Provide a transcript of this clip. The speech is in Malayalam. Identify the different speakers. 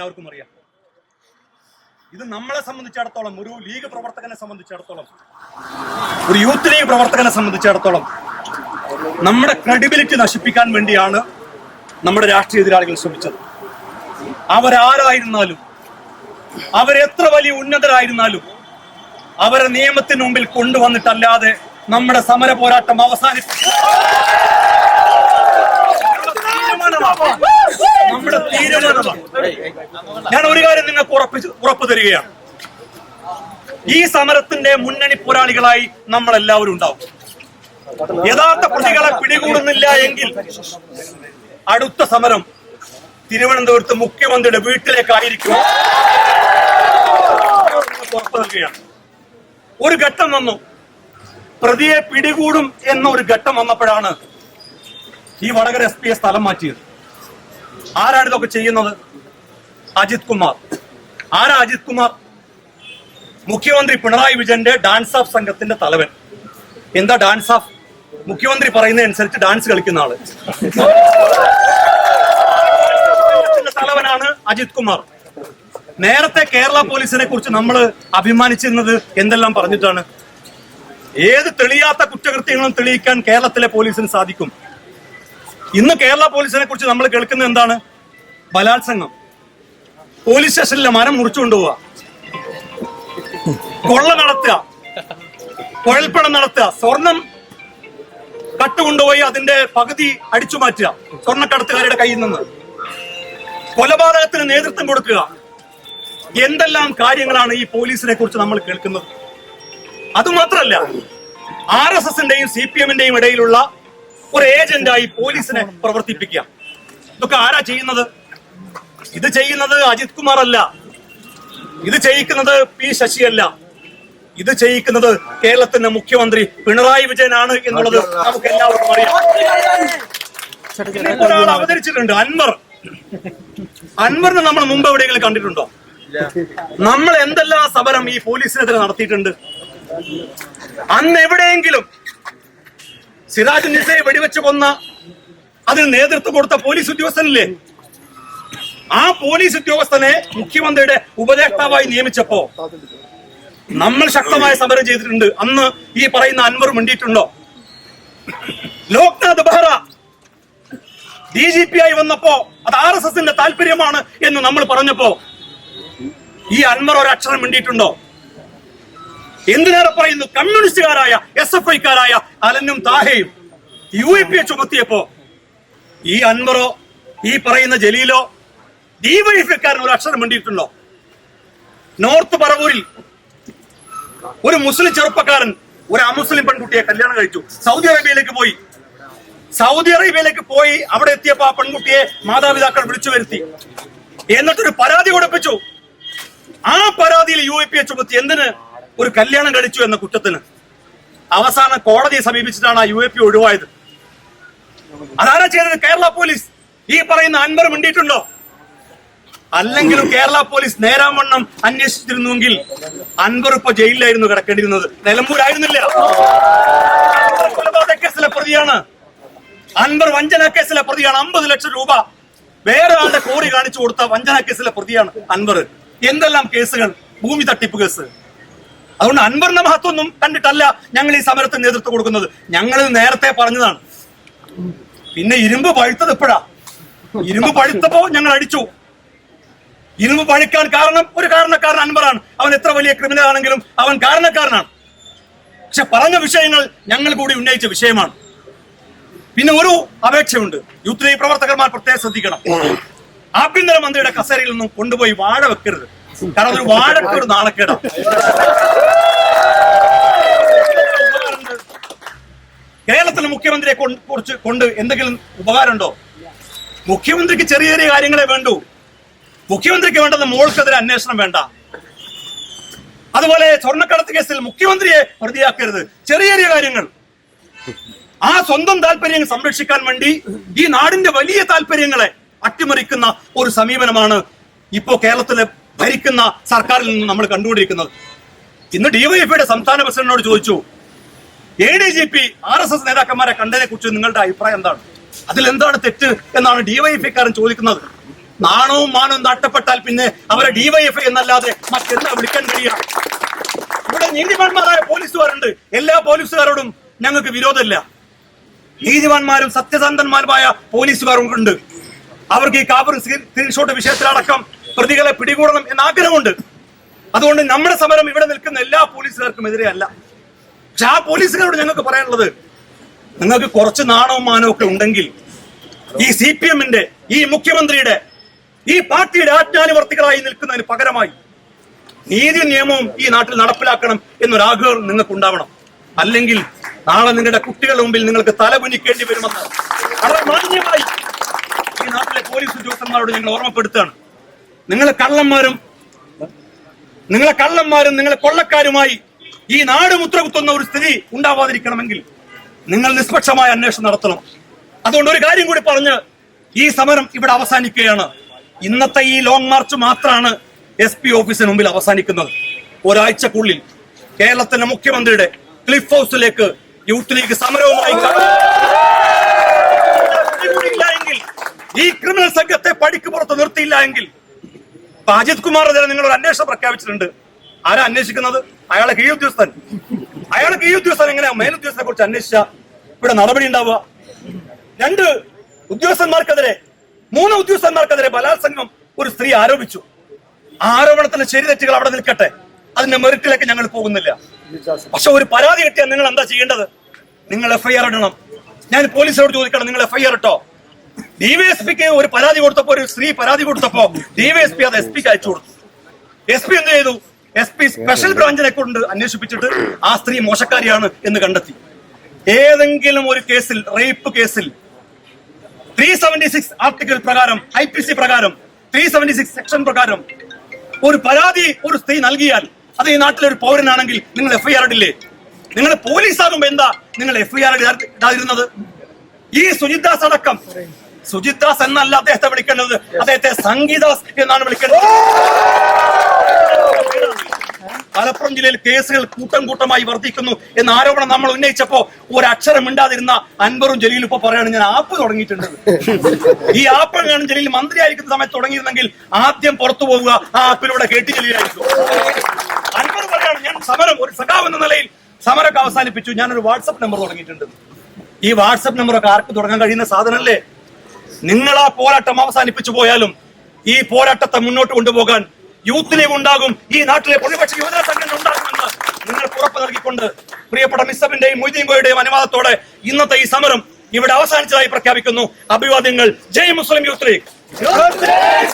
Speaker 1: എല്ലാവർക്കും അറിയാം. ഇത് നമ്മളെ സംബന്ധിച്ചിടത്തോളം ഒരു ലീഗ് പ്രവർത്തകനെ സംബന്ധിച്ചിടത്തോളം ഒരു യൂത്ത് ലീഗ് പ്രവർത്തകനെ സംബന്ധിച്ചിടത്തോളം നമ്മുടെ ക്രെഡിബിലിറ്റി നശിപ്പിക്കാൻ വേണ്ടിയാണ് നമ്മുടെ രാഷ്ട്രീയ എതിരാളികൾ ശ്രമിച്ചത്. അവരാരായിരുന്നാലും അവരെത്ര വലിയ ഉന്നതരായിരുന്നാലും അവരെ നിയമത്തിന് മുമ്പിൽ കൊണ്ടുവന്നിട്ടല്ലാതെ നമ്മുടെ സമര പോരാട്ടം അവസാനിപ്പിക്കും നമ്മുടെ ഞാൻ ഒരു കാര്യം നിങ്ങൾക്ക് ഉറപ്പിച്ച് ഉറപ്പു തരികയാണ്. ഈ സമരത്തിന്റെ മുന്നണി പോരാളികളായി നമ്മൾ എല്ലാവരും ഉണ്ടാവും. യഥാർത്ഥ പ്രതികളെ പിടികൂടുന്നില്ല എങ്കിൽ അടുത്ത സമരം തിരുവനന്തപുരത്ത് മുഖ്യമന്ത്രിയുടെ വീട്ടിലേക്കായിരിക്കും ഒരു ഘട്ടം വന്നു. പ്രതിയെ പിടികൂടും എന്ന ഒരു ഘട്ടം വന്നപ്പോഴാണ് ഈ വടകര എസ് പിയെ സ്ഥലം മാറ്റിയത്. ആരാണ് ഇതൊക്കെ ചെയ്യുന്നത്? അജിത് കുമാർ. ആരാ അജിത് കുമാർ? മുഖ്യമന്ത്രി പിണറായി വിജയന്റെ ഡാൻസ് ഓഫ് സംഘത്തിന്റെ തലവൻ. എന്താ ഡാൻസ് ഓഫ് മുഖ്യമന്ത്രി പറയുന്നതനുസരിച്ച് ഡാൻസ് കളിക്കുന്ന ആൾ. തലവനാണ് അജിത് കുമാർ. നേരത്തെ കേരള പോലീസിനെ കുറിച്ച് നമ്മൾ അഭിമാനിച്ചിരുന്നത് എന്തെല്ലാം പറഞ്ഞിട്ടാണ്? ഏത് തെളിയാത്ത കുറ്റകൃത്യങ്ങളും തെളിയിക്കാൻ കേരളത്തിലെ പോലീസിന് സാധിക്കും? ഇന്ന് കേരള പോലീസിനെ കുറിച്ച് നമ്മൾ കേൾക്കുന്നത് എന്താണ്? ബലാത്സംഗം. പോലീസ് സ്റ്റേഷനിലെ മരം മുറിച്ചു കൊണ്ടുപോവുക കൊള്ള നടത്തുക. കുഴൽപ്പണം നടത്തുക. സ്വർണം കട്ടുകൊണ്ടുപോയി അതിന്റെ പകുതി അടിച്ചു മാറ്റുക. സ്വർണക്കടത്തുകാരുടെ കയ്യിൽ നിന്ന്. കൊലപാതകത്തിന് നേതൃത്വം കൊടുക്കുക. എന്തെല്ലാം കാര്യങ്ങളാണ് ഈ പോലീസിനെ കുറിച്ച് നമ്മൾ കേൾക്കുന്നത്? അതുമാത്രമല്ല ആർ എസ് എസിന്റെയും സി പി എമ്മിന്റെയും ഇടയിലുള്ള ഒരു ഏജന്റായി പോലീസിനെ പ്രവർത്തിപ്പിക്കുക. ഇതൊക്കെ ആരാ ചെയ്യുന്നത്? ഇത് ചെയ്യുന്നത് അജിത് കുമാർ അല്ല ഇത് ചെയ്യിക്കുന്നത് പി ശശിയല്ല. ഇത് ചെയ്യിക്കുന്നത് കേരളത്തിന്റെ മുഖ്യമന്ത്രി പിണറായി വിജയനാണ് എന്നുള്ളത് നമുക്ക് എല്ലാവർക്കും അറിയാം. ഒരാൾ അവതരിച്ചിട്ടുണ്ട് അൻവർ. അൻവറിനെ നമ്മൾ മുമ്പ് എവിടെയെങ്കിലും കണ്ടിട്ടുണ്ടോ? നമ്മൾ എന്തെല്ലാം സമരം ഈ പോലീസിനെതിരെ നടത്തിയിട്ടുണ്ട്? അന്ന് എവിടെയെങ്കിലും സിറാജ് നിസയെ വെടിവെച്ച് കൊന്ന അതിന് നേതൃത്വം കൊടുത്ത പോലീസ് ഉദ്യോഗസ്ഥനില്ലേ? ആ പോലീസ് ഉദ്യോഗസ്ഥനെ മുഖ്യമന്ത്രിയുടെ ഉപദേഷ്ടാവായി നിയമിച്ചപ്പോ നമ്മൾ ശക്തമായ സമരം ചെയ്തിട്ടുണ്ട്. അന്ന് ഈ പറയുന്ന Anwar മിണ്ടിയിട്ടുണ്ടോ? Loknath Behera D G P ആയി വന്നപ്പോ അത് ആർ എസ് എസിന്റെ താല്പര്യമാണ് എന്ന് നമ്മൾ പറഞ്ഞപ്പോ ഈ അൻവർ ഒരക്ഷരം മിണ്ടിയിട്ടുണ്ടോ? എന്തിനേറെ പറയുന്നു? കമ്മ്യൂണിസ്റ്റുകാരായ എസ് എഫ് ഐക്കാരായ അലനും താഹയും യു എ പിയെ ചുമത്തിയപ്പോ ഈ അൻവറോ ഈ പറയുന്ന ജലീലോ ഡിവൈഎഫ്ഐക്കാരൻ ഒരു അക്ഷരം മിണ്ടിയിട്ടുണ്ടോ? നോർത്ത് പറവൂരിൽ ഒരു മുസ്ലിം ചെറുപ്പക്കാരൻ ഒരു അമുസ്ലിം പെൺകുട്ടിയെ കല്യാണം കഴിച്ചു. സൗദി അറേബ്യയിലേക്ക് പോയി. സൗദി അറേബ്യയിലേക്ക് പോയി അവിടെ എത്തിയപ്പോ ആ പെൺകുട്ടിയെ മാതാപിതാക്കൾ വിളിച്ചു വരുത്തി. എന്നിട്ടൊരു പരാതി കൊടുപ്പിച്ചു. ആ പരാതിയിൽ യു എ പി എ ചുമത്തി. എന്തിന്? ഒരു കല്യാണം കഴിച്ചു എന്ന കുറ്റത്തിന് അവസാനം കോടതിയെ സമീപിച്ചിട്ടാണ് ആ യു എ പി ഒഴിവായത്. അതാരാ ചെയ്തത്? കേരള പോലീസ്. ഈ പറയുന്ന അൻവർ മിണ്ടിയിട്ടുണ്ടോ? അല്ലെങ്കിലും കേരള പോലീസ് നേരാമണ്ണം അന്വേഷിച്ചിരുന്നുവെങ്കിൽ അൻവർ ഇപ്പൊ ജയിലിലായിരുന്നു കിടക്കേണ്ടിയിരുന്നത്. നിലമ്പൂരായിരുന്നില്ല. കൊലപാതക കേസിലെ പ്രതിയാണ്. അൻവർ വഞ്ചന കേസിലെ പ്രതിയാണ്. അമ്പത് ലക്ഷം രൂപ. വേറെ ആളുടെ കോറി കാണിച്ചു കൊടുത്ത വഞ്ചന കേസിലെ പ്രതിയാണ് അൻവർ. എന്തെല്ലാം കേസുകൾ? ഭൂമി തട്ടിപ്പ് കേസ്. അതുകൊണ്ട് അൻവറിന്റെ മഹത്വമൊന്നും കണ്ടിട്ടല്ല ഞങ്ങൾ ഈ സമരത്തിന് നേതൃത്വം കൊടുക്കുന്നത്. ഞങ്ങൾ നേരത്തെ പറഞ്ഞതാണ്. പിന്നെ ഇരുമ്പ് പഴുത്തത് എപ്പോഴാ ഇരുമ്പ് പഴുത്തപ്പോ ഞങ്ങൾ അടിച്ചു. ഇരുമ്പ് പഴുക്കാൻ കാരണം ഒരു കാരണക്കാരൻ അൻവറാണ്. അവൻ എത്ര വലിയ ക്രിമിനൽ ആണെങ്കിലും അവൻ കാരണക്കാരനാണ്. പക്ഷെ പറഞ്ഞ വിഷയങ്ങൾ ഞങ്ങൾ കൂടി ഉന്നയിച്ച വിഷയമാണ്. പിന്നെ ഒരു അപേക്ഷയുണ്ട്. യൂത്ത് ലീഗ് പ്രവർത്തകന്മാർ പ്രത്യേകം ശ്രദ്ധിക്കണം. ആഭ്യന്തര മന്ത്രിയുടെ കസേരയിൽ നിന്നും കൊണ്ടുപോയി വാഴ വെക്കരുത്. കാരണം ഒരു വാഴക്ക് ഒരു കേരളത്തിലെ മുഖ്യമന്ത്രിയെ കുറിച്ച് കൊണ്ട് എന്തെങ്കിലും ഉപകാരമുണ്ടോ? മുഖ്യമന്ത്രിക്ക് ചെറിയ ചെറിയ കാര്യങ്ങളെ വേണ്ടൂ. മുഖ്യമന്ത്രിക്ക് വേണ്ടത് മോൾക്കെതിരെ അന്വേഷണം വേണ്ട. അതുപോലെ സ്വർണക്കടത്ത് കേസിൽ മുഖ്യമന്ത്രിയെ പ്രതിയാക്കരുത്. ചെറിയ ചെറിയ കാര്യങ്ങൾ. ആ സ്വന്തം താല്പര്യങ്ങൾ സംരക്ഷിക്കാൻ വേണ്ടി ഈ നാടിന്റെ വലിയ താല്പര്യങ്ങളെ അട്ടിമറിക്കുന്ന ഒരു സമീപനമാണ് ഇപ്പോ കേരളത്തിലെ ഭരിക്കുന്ന സർക്കാരിൽ നിന്ന് നമ്മൾ കണ്ടുകൊണ്ടിരിക്കുന്നത്. ഇന്ന് ഡിവൈഎഫ്ഐയുടെ സംസ്ഥാന പ്രസിഡന്റിനോട് ചോദിച്ചു A D G P R S S നേതാക്കന്മാരെ കണ്ടതിനെ കുറിച്ച് നിങ്ങളുടെ അഭിപ്രായം എന്താണ്? അതിൽ എന്താണ് തെറ്റ് എന്നാണ് ഡിവൈഎഫ്ഐക്കാരൻ ചോദിക്കുന്നത്. നാണവും മാനവും നഷ്ടപ്പെട്ടാൽ പിന്നെ അവരെ ഡിവൈഎഫ്ഐ എന്നല്ലാതെ മറ്റെന്താ വിളിക്കാൻ കഴിയുക? ഇവിടെ നീതിമാന്മാരായ പോലീസുകാരുണ്ട്. എല്ലാ പോലീസുകാരോടും ഞങ്ങൾക്ക് വിരോധമില്ല. നീതിമാന്മാരും സത്യസന്ധന്മാരുമായ പോലീസുകാരും ഉണ്ട് അവർക്ക് ഈ കാബർ സ്ക്രീൻഷോട്ട് വിഷയത്തിലടക്കം പ്രതികളെ പിടികൂടണം എന്ന ആഗ്രഹമുണ്ട് അതുകൊണ്ട് നമ്മുടെ സമരം ഇവിടെ നിൽക്കുന്ന എല്ലാ പോലീസുകാർക്കും എതിരെ അല്ല. പക്ഷെ ആ പോലീസുകാരോട് ഞങ്ങൾക്ക് പറയാനുള്ളത് നിങ്ങൾക്ക് കുറച്ച് നാണവും മാനവും ഒക്കെ ഉണ്ടെങ്കിൽ ഈ സി പി എമ്മിന്റെ ഈ മുഖ്യമന്ത്രിയുടെ ഈ പാർട്ടിയുടെ ആജ്ഞാനുവർത്തികളായി നിൽക്കുന്നതിന് പകരമായി നീതി നിയമവും ഈ നാട്ടിൽ നടപ്പിലാക്കണം എന്നൊരാഗ്രഹം നിങ്ങൾക്ക് ഉണ്ടാവണം അല്ലെങ്കിൽ നാളെ നിങ്ങളുടെ കുട്ടികളുടെ മുമ്പിൽ നിങ്ങൾക്ക് തല കുനിക്കേണ്ടി വരുമെന്ന് വളരെ മാന്യമായി ഈ നാട്ടിലെ പോലീസ് ഉദ്യോഗസ്ഥന്മാരോട് ഞങ്ങൾ ഓർമ്മപ്പെടുത്തുകയാണ്. നിങ്ങളെ കള്ളന്മാരും നിങ്ങളെ കള്ളന്മാരും നിങ്ങളെ കൊള്ളക്കാരുമായി ഈ നാട് മുത്രകുത്തുന്ന ഒരു സ്ഥിതി ഉണ്ടാവാതിരിക്കണമെങ്കിൽ നിങ്ങൾ നിഷ്പക്ഷമായ അന്വേഷണം നടത്തണം. അതുകൊണ്ട് ഒരു കാര്യം കൂടി പറഞ്ഞ് ഈ സമരം ഇവിടെ അവസാനിക്കുകയാണ്. ഇന്നത്തെ ഈ ലോങ് മാർച്ച് മാത്രമാണ് എസ് പി ഓഫീസിന് മുമ്പിൽ അവസാനിക്കുന്നത്. ഒരാഴ്ചക്കുള്ളിൽ കേരളത്തിന്റെ മുഖ്യമന്ത്രിയുടെ ക്ലിഫ് ഹൗസിലേക്ക് യൂത്ത് ലീഗ് സമരവുമായി ഈ ക്രിമിനൽ സംഘത്തെ പടിക്ക് പുറത്ത് നിർത്തിയില്ല എങ്കിൽ അജിത് കുമാർ നിങ്ങൾ ഒരു അന്വേഷണം പ്രഖ്യാപിച്ചിട്ടുണ്ട്. ആരാ അന്വേഷിക്കുന്നത്? അയാളെ കീഴ് ഉദ്യോഗസ്ഥൻ. അയാളെ കീഴ് ഉദ്യോഗസ്ഥൻ എങ്ങനെയാ മേലുദ്യോഗസ്ഥനെ കുറിച്ച് അന്വേഷിച്ച ഇവിടെ നടപടി ഉണ്ടാവുക? രണ്ട് ഉദ്യോഗസ്ഥന്മാർക്കെതിരെ മൂന്ന് ഉദ്യോഗസ്ഥന്മാർക്കെതിരെ ബലാത്സംഗം ഒരു സ്ത്രീ ആരോപിച്ചു. ആരോപണത്തിന്റെ ശരി തെറ്റുകൾ അവിടെ നിൽക്കട്ടെ. അതിന്റെ മെറിറ്റിലേക്ക് ഞങ്ങൾ പോകുന്നില്ല. പക്ഷെ ഒരു പരാതി കിട്ടിയാൽ നിങ്ങൾ എന്താ ചെയ്യേണ്ടത്? നിങ്ങൾ എഫ്ഐആർ ഇടണം. ഞാൻ പോലീസിനോട് ചോദിക്കണം നിങ്ങൾ എഫ്ഐആർ ഇട്ടോ? ഡിവൈഎസ്പിക്ക് ഒരു പരാതി കൊടുത്തപ്പോ ഒരു സ്ത്രീ പരാതി കൊടുത്തപ്പോ ഡിവൈഎസ്പി അത് എസ് പിക്ക് അയച്ചു കൊടുത്തു. എസ് പി എന്ത് ചെയ്തു? എസ് പി സ്പെഷ്യൽ ബ്രാഞ്ചിനെ കൊണ്ട് അന്വേഷിപ്പിച്ചിട്ട് ആ സ്ത്രീ മോശക്കാരിയാണ് എന്ന് കണ്ടെത്തി. ഏതെങ്കിലും ഒരു കേസിൽ റേപ്പ് കേസിൽ ത്രീ സെവന്റി സിക്സ് ആർട്ടിക്കിൾ പ്രകാരം ഐ പി സി പ്രകാരം ത്രീ സെവന്റി സിക്സ് സെക്ഷൻ പ്രകാരം ഒരു പരാതി ഒരു സ്ത്രീ നൽകിയാൽ അത് ഈ നാട്ടിലെ ഒരു പൗരനാണെങ്കിൽ നിങ്ങൾ എഫ്ഐആർ ഇടില്ലേ? നിങ്ങൾ പോലീസ് ആകുമ്പോ എന്താ നിങ്ങൾ എഫ്ഐആർ ഇടാതിരുന്നത്? ഈ സുജിത്ദാസ് അടക്കം. സുജിത്ദാസ് എന്നല്ല അദ്ദേഹത്തെ വിളിക്കേണ്ടത്. അദ്ദേഹത്തെ സംഗീതാസ് എന്നാണ് വിളിക്കേണ്ടത്. മലപ്പുറം ജില്ലയിൽ കേസുകൾ കൂട്ടം കൂട്ടമായി വർദ്ധിക്കുന്നു എന്ന ആരോപണം നമ്മൾ ഉന്നയിച്ചപ്പോ ഒരു അക്ഷരം മിണ്ടാതിരുന്ന അൻവറും ജലീലും ഇപ്പൊ പറയാണ് ഞാൻ ആപ്പ് തുടങ്ങിയിട്ടുണ്ട്. ഈ ആപ്പ് ഞാൻ ജലീൽ മന്ത്രിയായിരിക്കുന്ന സമയത്ത് തുടങ്ങിയിരുന്നെങ്കിൽ ആദ്യം പുറത്തു പോവുക ആ ആപ്പിലൂടെ കേട്ടി ജലീലായിരിക്കും അൻവർ പറയാണ് ഞാൻ സമരം ഒരു സഖാവ് എന്ന നിലയിൽ സമരമൊക്കെ അവസാനിപ്പിച്ചു. ഞാനൊരു വാട്സപ്പ് നമ്പർ തുടങ്ങിയിട്ടുണ്ട്. ഈ വാട്സപ്പ് നമ്പറൊക്കെ ആർക്ക് തുടങ്ങാൻ കഴിയുന്ന സാധനമല്ലേ? നിങ്ങൾ ആ പോരാട്ടം അവസാനിപ്പിച്ചു പോയാലും ഈ പോരാട്ടത്തെ മുന്നോട്ട് കൊണ്ടുപോകാൻ യൂത്ത് ലീഗ് ഉണ്ടാകും. ഈ നാട്ടിലെ പ്രതിപക്ഷ യുവജന സംഘടന ഉണ്ടാകുമെന്ന് നിങ്ങൾ ഉറപ്പ് നൽകിക്കൊണ്ട് പ്രിയപ്പെട്ട മിസ്സബിന്റെയും മൊയ്തീൻ അനുവാദത്തോടെ ഇന്നത്തെ ഈ സമരം ഇവിടെ അവസാനിച്ചതായി പ്രഖ്യാപിക്കുന്നു. അഭിവാദ്യങ്ങൾ. ജയ് മുസ്ലിം യൂത്ത് ലീഗ്.